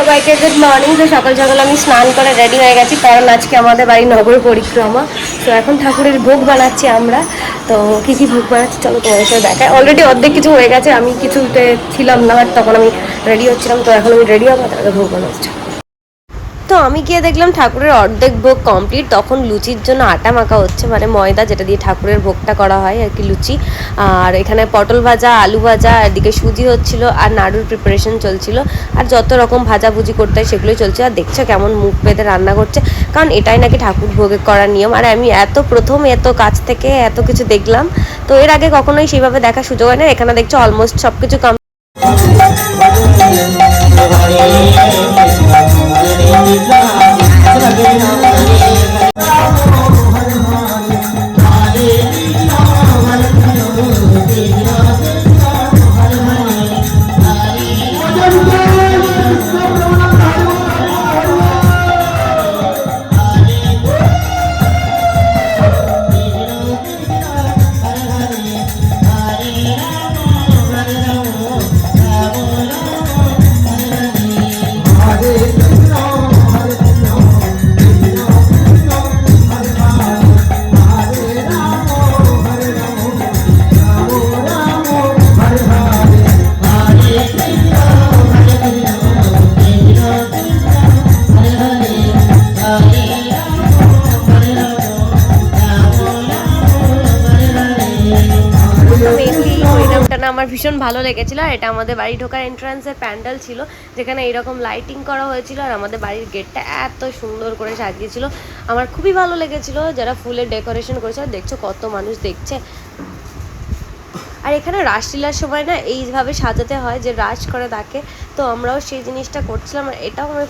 সবাইকে good morning তো সকাল সকাল আমি স্নান করে রেডি হয়ে গেছি, কারণ আজকে আমাদের বাড়ি নগর পরিক্রমা। তো এখন ঠাকুরের ভোগ বানাচ্ছি আমরা। তো কী কী ভোগ বানাচ্ছি চলো তোমার সাথে দেখায় অলরেডি অর্ধেক কিছু হয়ে গেছে, আমি কিছুতে ছিলাম না তখন আমি রেডি হচ্ছিলাম, তো এখন আমি রেডি হব, তারপরে ভোগ বানাচ্ছি। তো আমি গিয়ে দেখলাম ঠাকুরের অর্ধেক ভোগ কমপ্লিট তখন লুচির জন্য আটা মাখা হচ্ছে মানে ময়দা যেটা দিয়ে ঠাকুরের ভোগটা করা হয় আর কি, লুচি। আর এখানে পটল ভাজা, আলু ভাজা, এদিকে সুজি হচ্ছিল আর নাড়ুর প্রিপারেশন চলছিল। আর যত রকম ভাজাভুজি করতে হয় সেগুলোই চলছে। আর দেখছ কেমন মুখ বেঁধে রান্না করছে, কারণ এটাই নাকি ঠাকুর ভোগে করার নিয়ম। আর আমি এত প্রথম এত কাছ থেকে এত কিছু দেখলাম, তো এর আগে কখনোই সেইভাবে দেখার সুযোগ হয় না এখানে দেখছ অলমোস্ট সব কিছু হরিনামটা আমার ভীষণ ভালো লেগেছিল আর এটা আমাদের বাড়ি ঢোকার এন্ট্রান্সের প্যান্ডেল ছিল, যেখানে এরকম লাইটিং করা হয়েছিল আর আমাদের বাড়ির গেটটা এত সুন্দর করে সাজিয়েছিল। আমার খুবই ভালো লেগেছিল যারা ফুলের ডেকোরেশন করেছে, আর দেখছ কত মানুষ দেখছে। আর এখানে রাসলীলার সময় না এইভাবে সাজাতে হয় যে রাস করে তাকে তো আমরাও সেই জিনিসটা করছিলাম আর এটাও আমার